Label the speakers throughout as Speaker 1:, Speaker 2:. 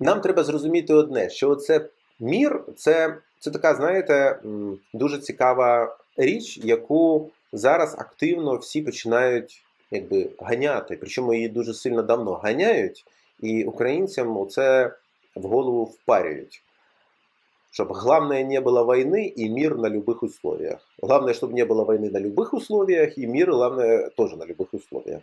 Speaker 1: нам треба зрозуміти одне, що це мір, це, це така, знаєте, м, дуже цікава річ, яку зараз активно всі починають якби ганяти. Причому її дуже сильно давно ганяють, і українцям це в голову впарюють. Щоб главное не было войны и мир на любых условиях. Главное, чтобы не было войны на любых условиях, и мир, главное, тоже на любых условиях.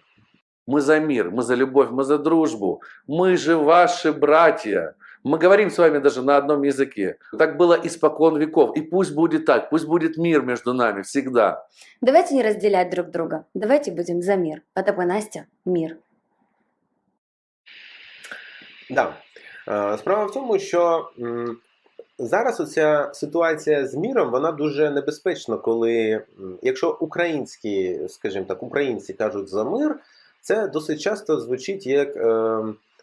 Speaker 2: Мы за мир, мы за любовь, мы за дружбу. Мы же ваши братья. Мы говорим с вами даже на одном языке. Так было испокон веков. И пусть будет так, пусть будет мир между нами всегда.
Speaker 3: Давайте не разделять друг друга. Давайте будем за мир. Потап и Настя – мир.
Speaker 1: Да. Е, Справа в тому, що м, зараз оця ситуація з міром вона дуже небезпечна, коли м, якщо українські, скажімо так, українці кажуть за мир, це досить часто звучить як е,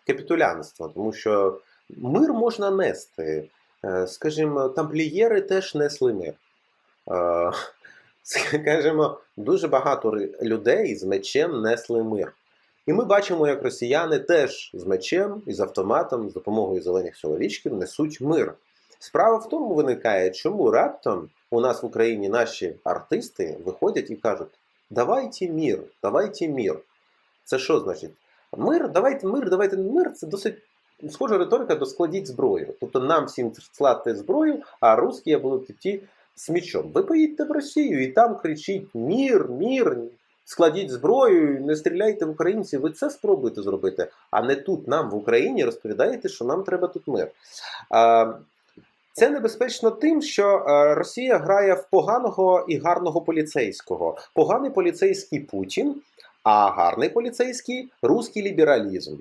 Speaker 1: капітулянство, тому що мир можна нести. Е, Скажімо, тамплієри теж несли мир. Е, Скажімо, дуже багато людей з мечем несли мир. І ми бачимо, як росіяни теж з мечем і з автоматом, з допомогою зелених чоловічків несуть мир. Справа в тому виникає, чому раптом у нас в Україні наші артисти виходять і кажуть: давайте мір, давайте мір. Це що значить? Мир, давайте мир, давайте мир. Це досить схожа риторика до складіть зброю. Тобто нам всім склати зброю, а русські будуть йти з мечом. Ви поїдьте в Росію і там кричіть мір, мір, складіть зброю, не стріляйте в українців. Ви це спробуєте зробити, а не тут нам в Україні розповідаєте, що нам треба тут мир. А, Це небезпечно тим, що е, Росія грає в поганого і гарного поліцейського. Поганий поліцейський Путін, а гарний поліцейський руський лібералізм.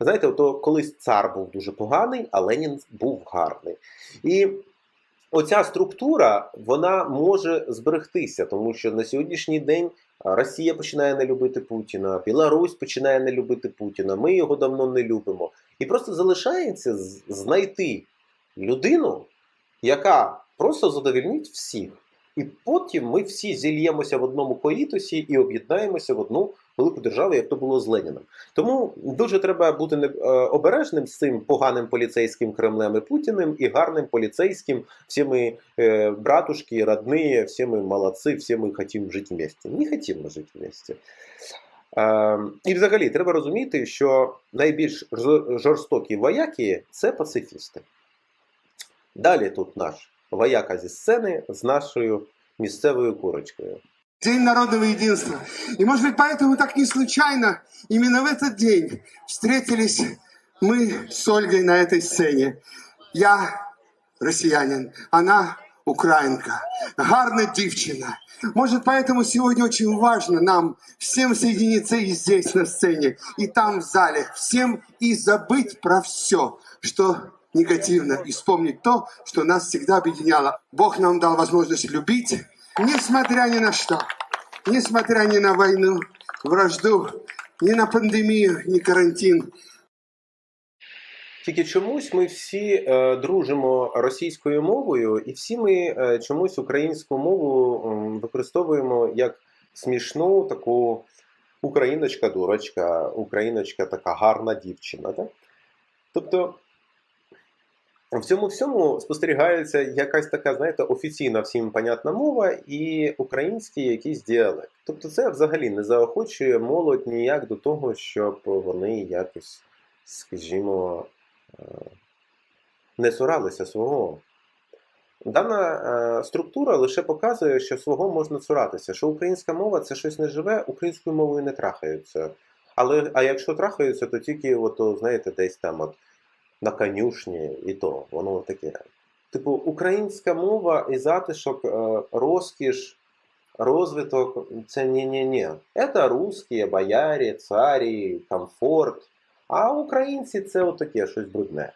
Speaker 1: Знаєте, ото колись цар був дуже поганий, а Ленін був гарний. І оця структура вона може зберегтися, тому що на сьогоднішній день Росія починає не любити Путіна, Білорусь починає не любити Путіна. Ми його давно не любимо. І просто залишається знайти людину, яка просто задовільнить всіх. І потім ми всі зільємося в одному коїтусі і об'єднаємося в одну велику державу, як то було з Леніном. Тому дуже треба бути е, обережним з цим поганим поліцейським Кремлем і Путіним і гарним поліцейським. Всі ми е, братушки, родные, всі ми молодці, всі ми хочемо жити вместе. Не хочемо жити вместе. Е, і взагалі треба розуміти, що найбільш жорстокі вояки це пацифісти. Далі тут наш вояка зі сцени з нашою місцевою курочкою.
Speaker 4: День народного единства. И, может быть, поэтому так не случайно именно в этот день встретились мы с Ольгой на этой сцене. Я россиянин, она украинка, гарна дівчина. Может, поэтому сегодня очень важно нам всем соединиться и здесь на сцене, и там в зале, всем и забыть про все, что негативно, и вспомнить то, что нас всегда объединяло. Бог нам дал возможность любить, несмотря ни на что, несмотря ни на войну, вражду, ни на пандемию, ни карантин.
Speaker 1: Тільки чомусь ми всі е, дружимо російською мовою, і всі ми е, чомусь українську мову м, використовуємо як смішну таку україночка-дурочка, україночка така гарна дівчина. Так? Тобто в цьому всьому спостерігається якась така, знаєте, офіційна всім понятна мова і український якийсь діалект. Тобто це взагалі не заохочує молодь ніяк до того, щоб вони якось, скажімо, е, не цуралися свого. Дана е, структура лише показує, що свого можна цуратися, що українська мова це щось неживе, українською мовою не трахаються. Але а якщо трахаються, то тільки, от, знаєте, десь там от, на конюшні, і то воно таке. Типу, українська мова і затишок, е, розкіш, розвиток це ні-ні-ні. Це русські, боярі, царі, комфорт. А українці це отаке щось брудне.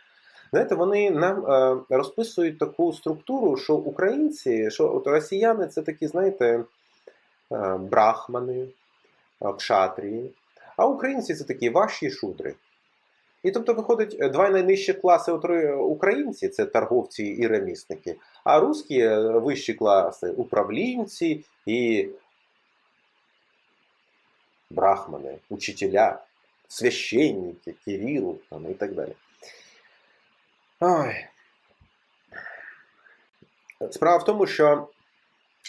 Speaker 1: Знаєте, вони нам е, розписують таку структуру, що українці, що от росіяни це такі, знаєте, е, брахмани, кшатрії, а українці це такі ваші шудри. І тобто виходить е, два найнижчі класи українці це торговці і ремісники, а русські е, вищі класи управлінці і брахмани, учителя, священники, там, і так далі. Ой. Справа в тому, що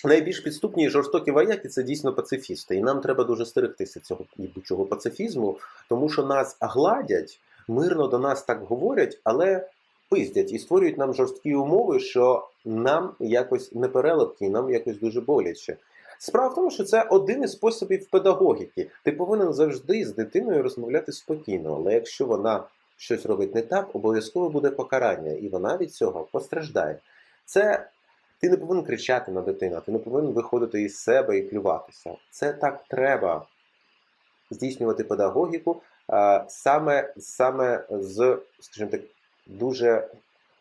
Speaker 1: найбільш підступні і жорстокі вояки це дійсно пацифісти. І нам треба дуже стерегтися цього ібучого пацифізму, тому що нас гладять, мирно до нас так говорять, але пиздять і створюють нам жорсткі умови, що нам якось не переливки, нам якось дуже боляче. Справа в тому, що це один із способів педагогіки. Ти повинен завжди з дитиною розмовляти спокійно, але якщо вона щось робить не так, обов'язково буде покарання, і вона від цього постраждає. Це ти не повинен кричати на дитину, ти не повинен виходити із себе і плюватися. Це так треба здійснювати педагогіку саме, саме з, скажімо так, дуже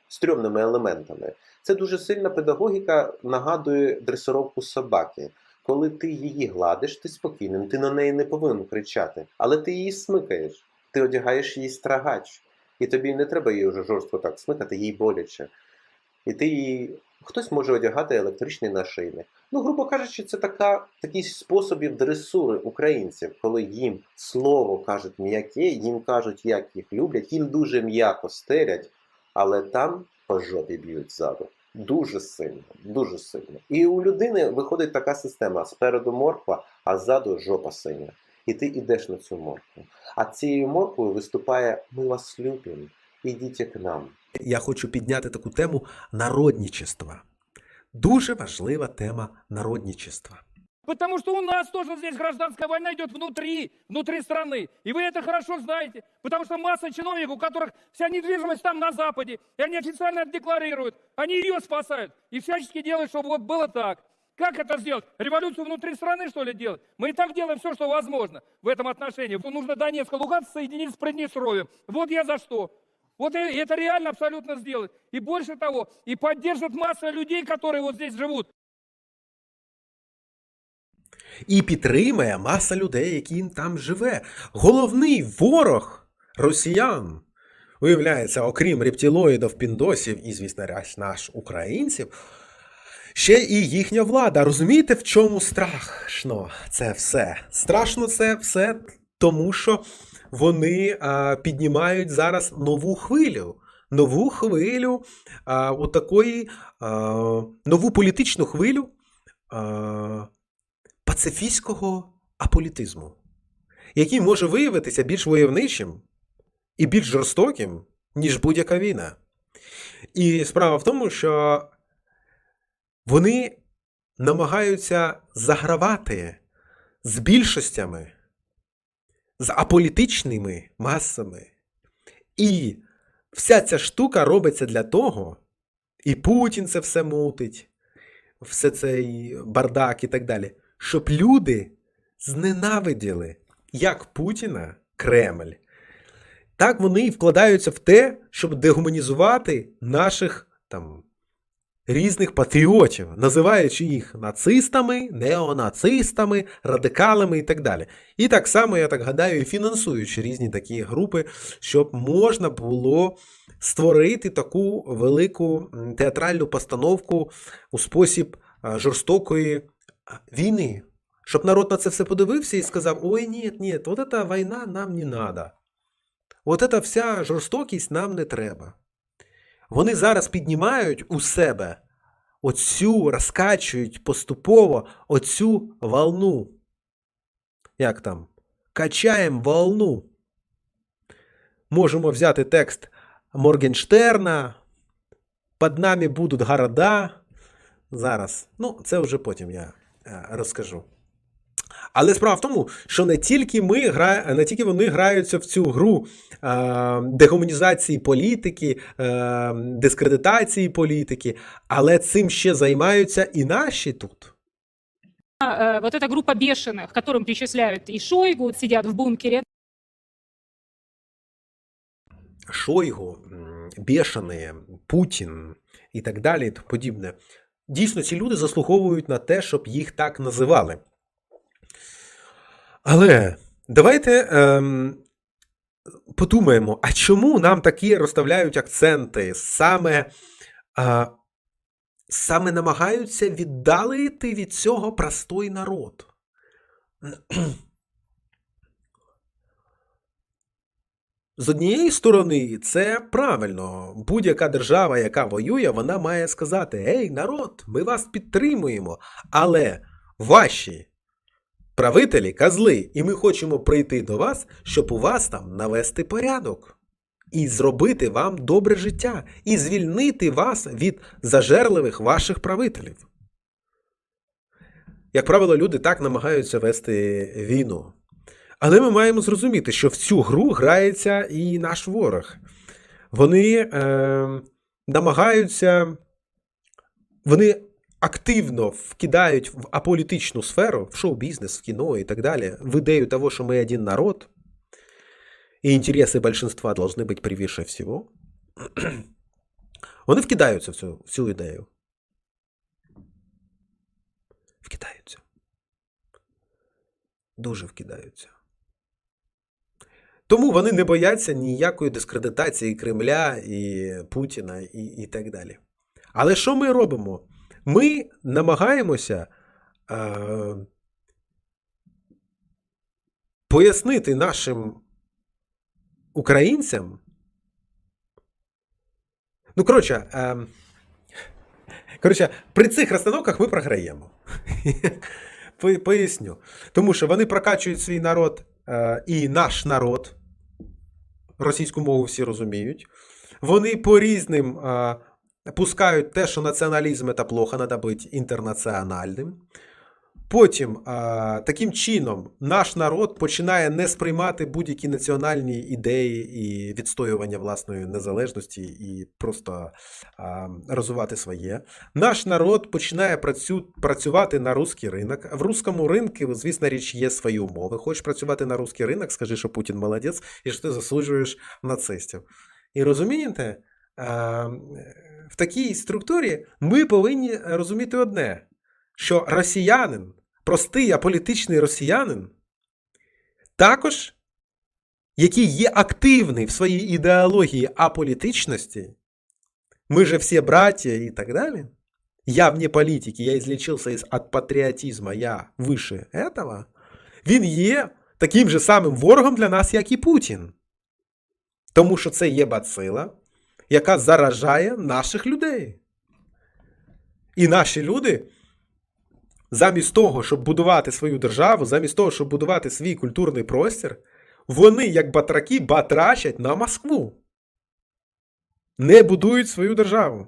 Speaker 1: стрьомними елементами. Це дуже сильна педагогіка нагадує дресировку собаки. Коли ти її гладиш, ти спокійним, ти на неї не повинен кричати, але ти її смикаєш, ти одягаєш її страгач, і тобі не треба її вже жорстко так смикати, їй боляче. І ти її. Хтось може одягати електричний нашийник. Ну, грубо кажучи, це така, такий способів дресури українців, коли їм слово кажуть м'яке, їм кажуть, як їх люблять, їм дуже м'яко стерять, але там по жопі б'ють ззаду. Дуже сильно, дуже сильно. І у людини виходить така система: спереду морква, а ззаду жопа синя. І ти йдеш на цю моркву. А цією морквою виступає Ми вас любимо, ідіть к нам
Speaker 5: я хочу підняти таку тему народничества. Дуже важлива тема народничества.
Speaker 6: Потому что у нас тоже здесь гражданская война идет внутри, внутри страны. И вы это хорошо знаете. Потому что масса чиновников, у которых вся недвижимость там на Западе, и они официально это декларируют, они ее спасают. И всячески делают, чтобы вот было так. Как это сделать? Революцию внутри страны, что ли, делать? Мы и так делаем все, что возможно в этом отношении. Нужно Донецк и Луганск соединить с Приднестровьем. Вот я за что. Вот и это реально абсолютно сделать. И больше того, и поддержат масса людей, которые вот здесь живут.
Speaker 5: І підтримує маса людей, які там живе. Головний ворог росіян, виявляється, окрім рептилоїдів, піндосів і, звісно, наш українців, ще і їхня влада. Розумієте, в чому страшно це все? Страшно це все, тому що вони а, піднімають зараз нову хвилю. Нову хвилю, а, отакої, а, нову політичну хвилю. А, пацифістського аполітизму, який може виявитися більш войовничим і більш жорстоким, ніж будь-яка війна. І справа в тому, що вони намагаються загравати з більшостями, з аполітичними масами. І вся ця штука робиться для того, і Путін це все мутить, все цей бардак і так далі, щоб люди зненавиділи як Путіна Кремль, так вони і вкладаються в те, щоб дегуманізувати наших там різних патріотів, називаючи їх нацистами, неонацистами, радикалами і так далі. І так само, я так гадаю, і фінансуючи різні такі групи, щоб можна було створити таку велику театральну постановку у спосіб жорстокої війни. Щоб народ на це все подивився і сказав: ой, ні, ні, от ця війна нам не треба. От ця вся жорстокість нам не треба. Вони зараз піднімають у себе оцю, розкачують поступово оцю волну. Як там? Качаємо волну. Можемо взяти текст Моргенштерна. Під нами будуть города. Зараз. Ну, це вже потім я е, розкажу. Але справа в тому, що не тільки ми гра... не тільки вони граються в цю гру е, дегуманізації політики, е, дискредитації політики, але цим ще займаються і наші тут.
Speaker 7: э, вот эта группа бешеных, которым причисляют и Шойгу, вот сидят в бункере,
Speaker 5: Шойгу, м, Бешений, Путін і так далі, і тому подібне. Дійсно, ці люди заслуговують на те, щоб їх так називали. Але давайте ем, подумаємо, а чому нам такі розставляють акценти? Саме, а, саме намагаються віддалити від цього простой народ. з однієї сторони, це правильно. Будь-яка держава, яка воює, вона має сказати: Ей, народ, ми вас підтримуємо. Але ваші правителі козли, і ми хочемо прийти до вас, щоб у вас там навести порядок. І зробити вам добре життя, і звільнити вас від зажерливих ваших правителів. Як правило, люди так намагаються вести війну. Але ми маємо зрозуміти, що в цю гру грається і наш ворог. Вони е, намагаються, вони активно вкидають в аполітичну сферу, в шоу-бізнес, в кіно і так далі, в ідею того, що ми один народ, і інтереси большинства должны быть превыше всего. Вони вкидаються в цю, в цю ідею. Вкидаються. Дуже вкидаються. Тому вони не бояться ніякої дискредитації Кремля і Путіна і, і так далі. Але що ми робимо? Ми намагаємося е, пояснити нашим українцям. Ну, коротше, е, коротше, при цих розстановках ми програємо. Поясню. Тому що вони прокачують свій народ е, і наш народ. Російську мову всі розуміють. Вони по різним е, пускають те, що націоналізм це плохо, треба бути інтернаціональним. Потім, таким чином, наш народ починає не сприймати будь-які національні ідеї і відстоювання власної незалежності і просто розвивати своє. Наш народ починає працю, працювати на русський ринок. В русскому ринку, звісно річ, є свої умови. Хочеш працювати на русський ринок, скажи, що Путін молодець, і що ти засуджуєш нацистів. І розумієте, в такій структурі ми повинні розуміти одне: що росіянин, простий аполітичний росіянин, також, який є активний в своїй ідеології аполітичності, мы же все братья и так далее. Я вне політики, я излечился из, от патріотизму, я вище этого. Він є таким же самим ворогом для нас, як і Путін. Тому що це є бацила, яка заражає наших людей. І наші люди, замість того, щоб будувати свою державу, замість того, щоб будувати свій культурний простір, вони, як батраки, батрачать на Москву не будують свою державу.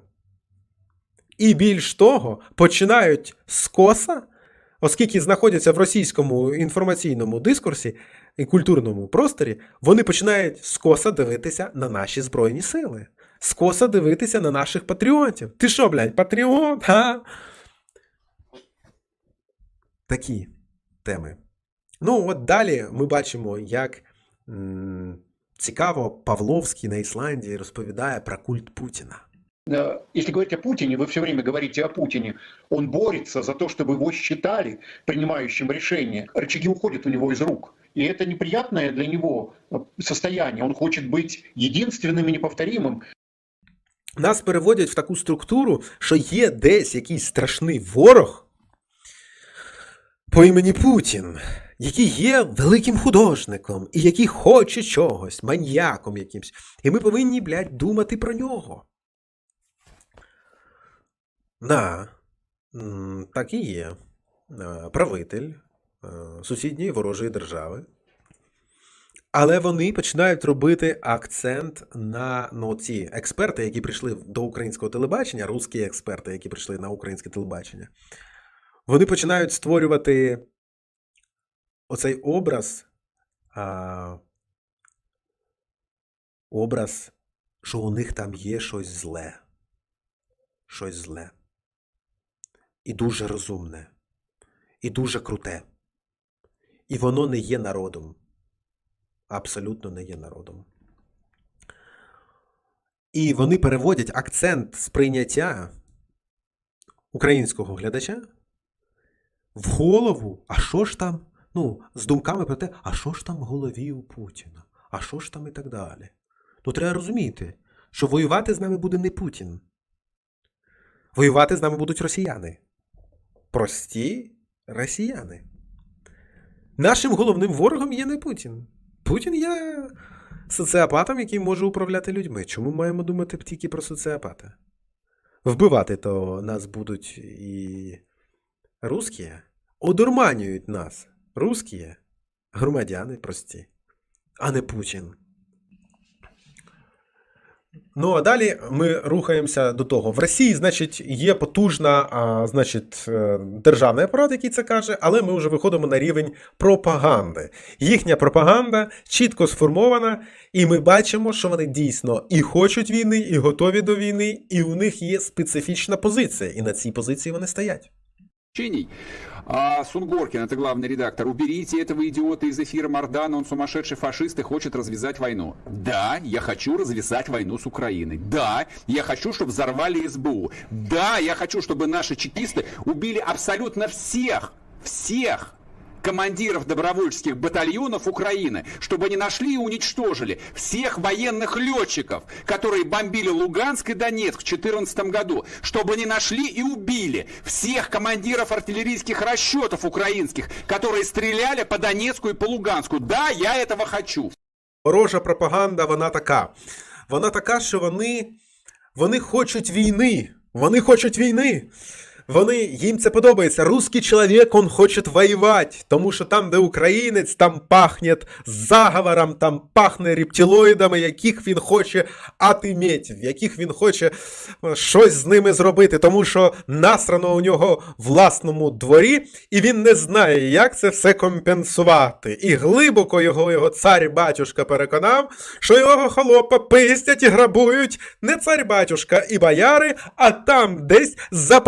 Speaker 5: І більш того, починають скоса, оскільки знаходяться в російському інформаційному дискурсі і культурному просторі, вони починають скоса дивитися на наші Збройні сили Скоса дивитися на наших патріотів. Ти що, блядь, патріот? Га? Такі теми. Ну, от далі ми бачимо, як. м, Цікаво, Павловський на Ісландії розповідає про культ Путіна.
Speaker 8: Э, Если говорить о Путине, вы все время говорите о Путине, он борется за то, чтобы его считали принимающим решения. Рычаги уходят у него из рук. И это неприятное для него э, состояние. Он хочет быть единственным и неповторимым.
Speaker 5: Нас переводять в таку структуру, що є десь якийсь страшний ворог по імені Путін, який є великим художником і який хоче чогось, маньяком якимсь. І ми повинні, блядь, думати про нього. Да, так і є. Е, Правитель е, сусідньої ворожої держави. Але вони починають робити акцент на ну, ці експерти, які прийшли до українського телебачення, русські експерти, які прийшли на українське телебачення. Вони починають створювати оцей образ, а, образ, що у них там є щось зле. Щось зле. І дуже розумне, і дуже круте. І воно не є народом абсолютно не є народом. І вони переводять акцент сприйняття українського глядача в голову, а що ж там, ну, з думками про те, а що ж там в голові у Путіна, а що ж там і так далі. Ну, треба розуміти, що воювати з нами буде не Путін. Воювати з нами будуть росіяни. Прості росіяни. Нашим головним ворогом є не Путін. Путін є соціопатом, який може управляти людьми. Чому маємо думати тільки про соціопата? Вбивати то нас будуть і русські, одурманюють нас. Русські, громадяни прості, а не Путін. Ну а далі ми рухаємося до того. В Росії, значить, є потужна, а, значить, е, державний апарат, який це каже, але ми вже виходимо на рівень пропаганди. Їхня пропаганда чітко сформована, і ми бачимо, що вони дійсно і хочуть війни, і готові до війни, і у них є специфічна позиція, і на цій позиції вони стоять.
Speaker 9: Сообщений. А Сунгоркин, это главный редактор, уберите этого идиота из эфира Мардана, он сумасшедший фашист и хочет развязать войну. Да, я хочу развязать войну с Украиной. Да, я хочу, чтобы взорвали СБУ. Да, я хочу, чтобы наши чекисты убили абсолютно всех, всех командиров добровольческих батальонов Украины, чтобы они нашли и уничтожили всех военных летчиков, которые бомбили Луганск и Донецк в 2014 году, чтобы они нашли и убили всех командиров артиллерийских расчетов украинских, которые стреляли по Донецку и по Луганску. Да, я этого хочу.
Speaker 5: Ворожа пропаганда, вона така. Вона така, що вони, вони хочуть війни. Вони хочуть війни. Вони, їм це подобається. Русский чоловік, он хоче воювати. Тому що там, де українець, там пахне заговором, там пахне рептилоїдами, яких він хоче атиметь, яких він хоче е, щось з ними зробити. Тому що насрано у нього власному дворі, і він не знає, як це все компенсувати. І глибоко його його цар-батюшка переконав, що його холопа пистять і грабують не цар-батюшка і бояри, а там десь за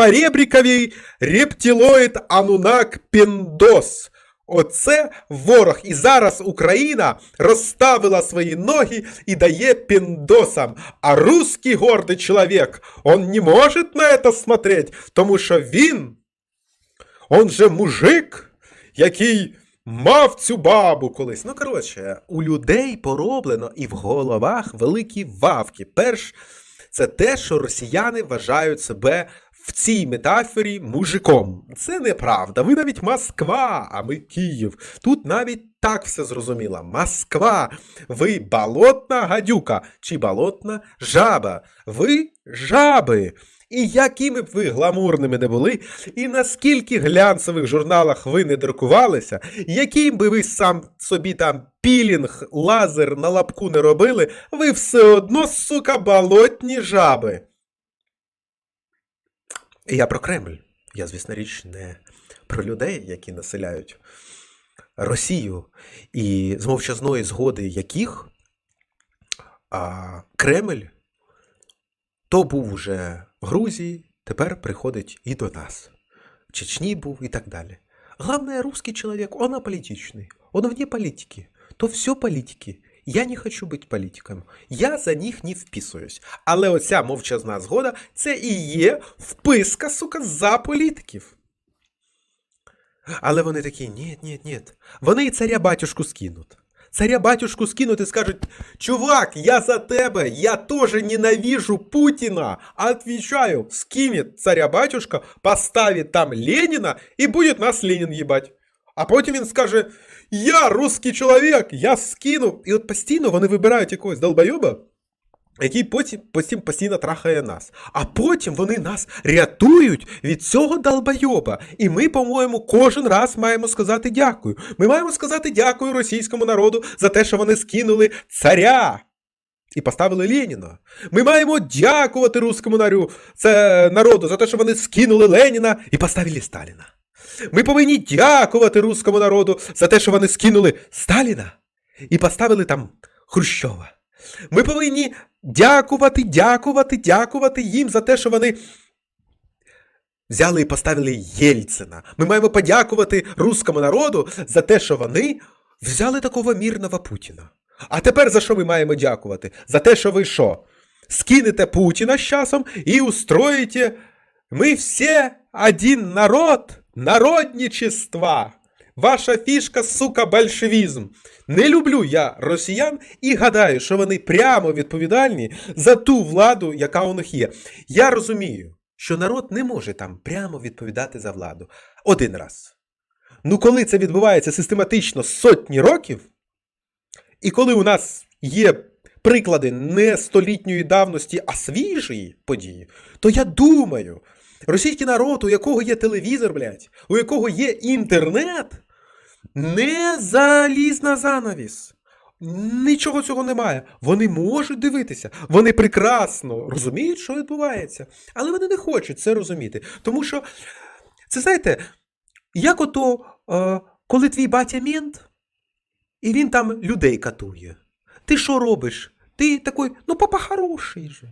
Speaker 5: Поребріковій рептилоїд Анунак Піндос. Оце ворог. І зараз Україна розставила свої ноги і дає піндосам. А русский гордий чоловік, он не може на це смотреть, тому що він, он же мужик, який мав цю бабу колись. Ну, коротше, у людей пороблено і в головах великі вавки. Перш це те, що росіяни вважають себе в цій метафорі мужиком. Це неправда. Ви навіть Москва, а ми Київ. Тут навіть так все зрозуміло. Москва, ви болотна гадюка чи болотна жаба. Ви жаби. І якими б ви гламурними не були, і наскільки глянцевих журналах ви не друкувалися, яким би ви сам собі там пілінг, лазер на лапку не робили, ви все одно, сука, болотні жаби. Я про Кремль. Я, звісно річ, не про людей, які населяють Росію, і з мовчазної згоди яких а, Кремль то був уже в Грузії, тепер приходить і до нас. В Чечні був і так далі. Главное, русский человек, он аполитичный, он вне политики. То все политики. Я не хочу бути політиком. Я за них не вписуюсь. Але оця мовчазна згода це і є вписка, сука, за політиків. Але вони такі: ні, ні, ні. Вони і царя батюшку скинуть. Царя батюшку скинуть і скажуть: Чувак, я за тебе, я тоже ненавижу Путина. Отвечаю, скинет царя батюшка, поставит там Ленина і буде нас Ленин їбать. А потім він скаже: Я русский чоловік, я скину. І от постійно вони вибирають якогось долбойоба, який потім, потім постійно трахає нас. А потім вони нас рятують від цього долбойоба. І ми, по-моєму, кожен раз маємо сказати дякую. Ми маємо сказати дякую російському народу за те, що вони скинули царя. І поставили Леніна. Ми маємо дякувати це народу за те, що вони скинули Леніна і поставили Сталіна. Ми повинні дякувати руському народу за те, що вони скинули Сталіна і поставили там Хрущова. Ми повинні дякувати, дякувати, дякувати їм за те, що вони взяли і поставили Єльцина. Ми маємо подякувати руському народу за те, що вони взяли такого мирного Путіна. А тепер за що ми маємо дякувати? За те, що ви що? Скинете Путіна з часом і устроїте ми всі один народ, народничества. Ваша фішка, сука, большевізм. Не люблю я росіян і гадаю, що вони прямо відповідальні за ту владу, яка у них є. Я розумію, що народ не може там прямо відповідати за владу. Один раз. Ну, коли це відбувається систематично сотні років, і коли у нас є приклади не столітньої давності, а свіжої події, то я думаю, російський народ, у якого є телевізор, блядь, у якого є інтернет, не заліз на занавіс. Нічого цього немає. Вони можуть дивитися, вони прекрасно розуміють, що відбувається, але вони не хочуть це розуміти. Тому що, це знаєте, як ото, е, коли твій батя мент, і він там людей катує. Ти що робиш? Ти такий, ну папа хороший же.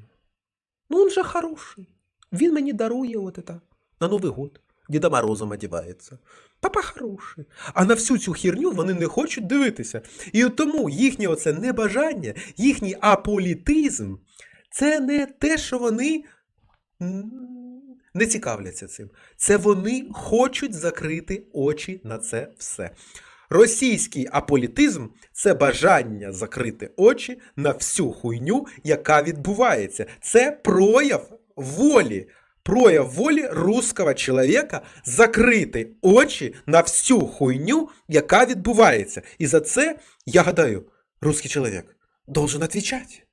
Speaker 5: Ну він же хороший. Він мені дарує от это на Новий год. Діда Морозом одівається. Папа хороший. А на всю цю херню вони не хочуть дивитися. І от тому їхнє оце небажання, їхній аполітизм це не те, що вони не цікавляться цим. Це вони хочуть закрити очі на це все. Російський аполітизм це бажання закрити очі на всю хуйню, яка відбувається. Це прояв волі. Прояв волі русского чоловіка закрити очі на всю хуйню, яка відбувається. І за це, я гадаю, русский чоловік должен отвечать.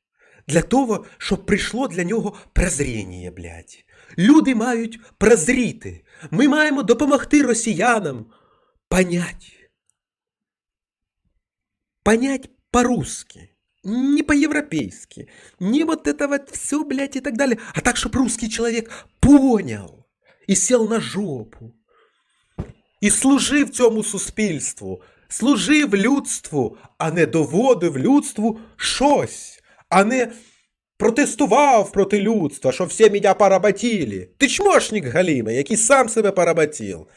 Speaker 5: Для того, щоб прийшло для нього прозріння, блядь. Люди мають прозріти. Ми маємо допомогти росіянам понять. Понять по-русски. Не по-европейски. Не вот это вот все, блядь, и так далее. А так, чтобы русский человек понял і сел на жопу. І служив цьому суспільству, служив людству, а не доводив людству щось, а не протестував проти людства, що всі мене поработили. Ти чмошник Галіма, який сам себе поработив.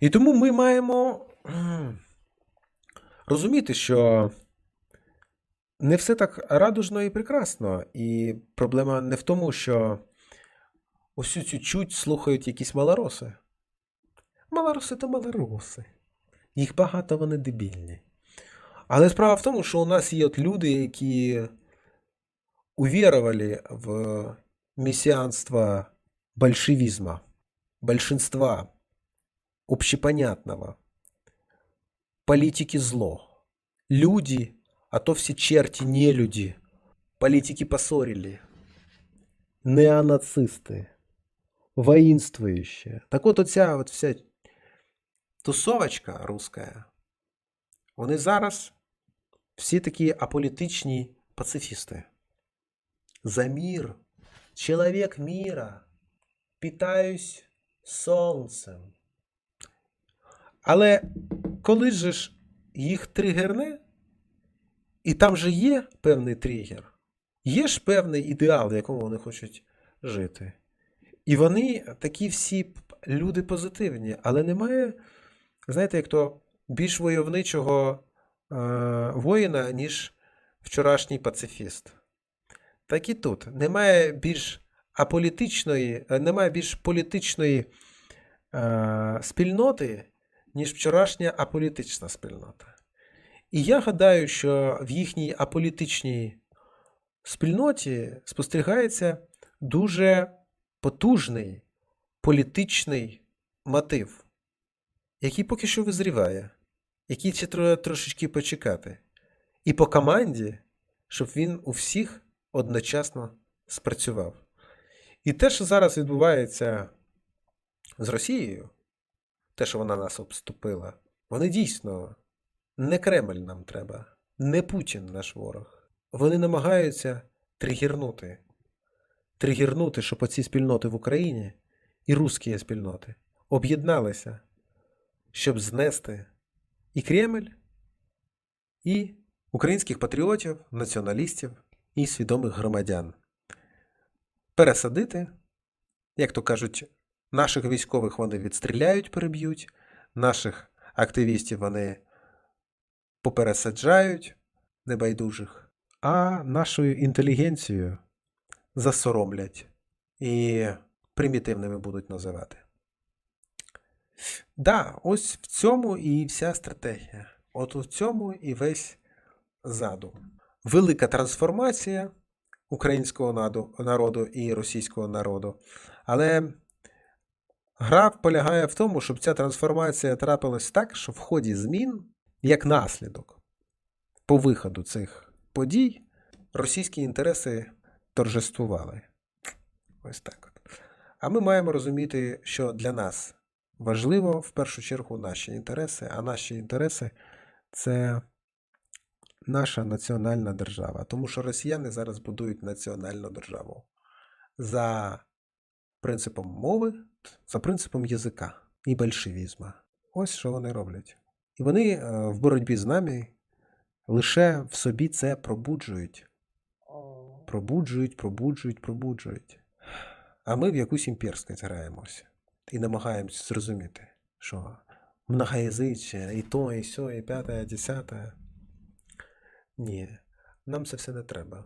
Speaker 5: І тому ми маємо розуміти, що не все так радужно і прекрасно. І проблема не в тому, що усю цю чуть слухають якісь малороси. Малороси то малороси. Їх багато, вони дебільні. Але справа в тому, що у нас є от люди, які увірували в мессианство большевизма, большинства, общепонятного, политики зло. Люди, а то все черти не люди, политики поссорили, неонацисти, воинствующие. Так от оця от вся тусовочка руська, вони зараз всі такі аполітичні пацифісти. За мир, человек мира, питаюсь сонцем. Але коли ж їх тригерне, і там же є певний тригер, є ж певний ідеал, в якому вони хочуть жити. І вони такі всі люди позитивні, але немає, знаєте, як то більш войовничого е, воїна, ніж вчорашній пацифіст. Так і тут немає більш аполітичної, е, немає більш політичної е, спільноти, ніж вчорашня аполітична спільнота. І я гадаю, що в їхній аполітичній спільноті спостерігається дуже потужний політичний мотив, який поки що визріває, який ще треба трошечки почекати. І по команді, щоб він у всіх одночасно спрацював. І те, що зараз відбувається з Росією, те, що вона нас обступила, вони дійсно не Кремль нам треба, не Путін наш ворог. Вони намагаються тригернути. Тригернути, щоб оці спільноти в Україні і русські спільноти об'єдналися, щоб знести і Кремль, і українських патріотів, націоналістів і свідомих громадян. Пересадити, як то кажуть, наших військових вони відстріляють, переб'ють, наших активістів вони попересаджають небайдужих, а нашу інтелігенцію засоромлять і примітивними будуть називати. Да, ось в цьому і вся стратегія. От у цьому і весь задум. Велика трансформація українського народу і російського народу. Але гра полягає в тому, щоб ця трансформація трапилась так, що в ході змін, як наслідок, по виходу цих подій російські інтереси торжествували. Ось так. А ми маємо розуміти, що для нас важливо в першу чергу наші інтереси, а наші інтереси це наша національна держава. Тому що росіяни зараз будують національну державу за принципом мови, за принципом язика і большевізма. Ось що вони роблять. І вони е, в боротьбі з нами лише в собі це пробуджують. Пробуджують, пробуджують, пробуджують. А ми в якусь імперськість граємося і намагаємося зрозуміти, що многоязиччя, і то, і сьо, і п'яте, і десяте. Ні, нам це все не треба.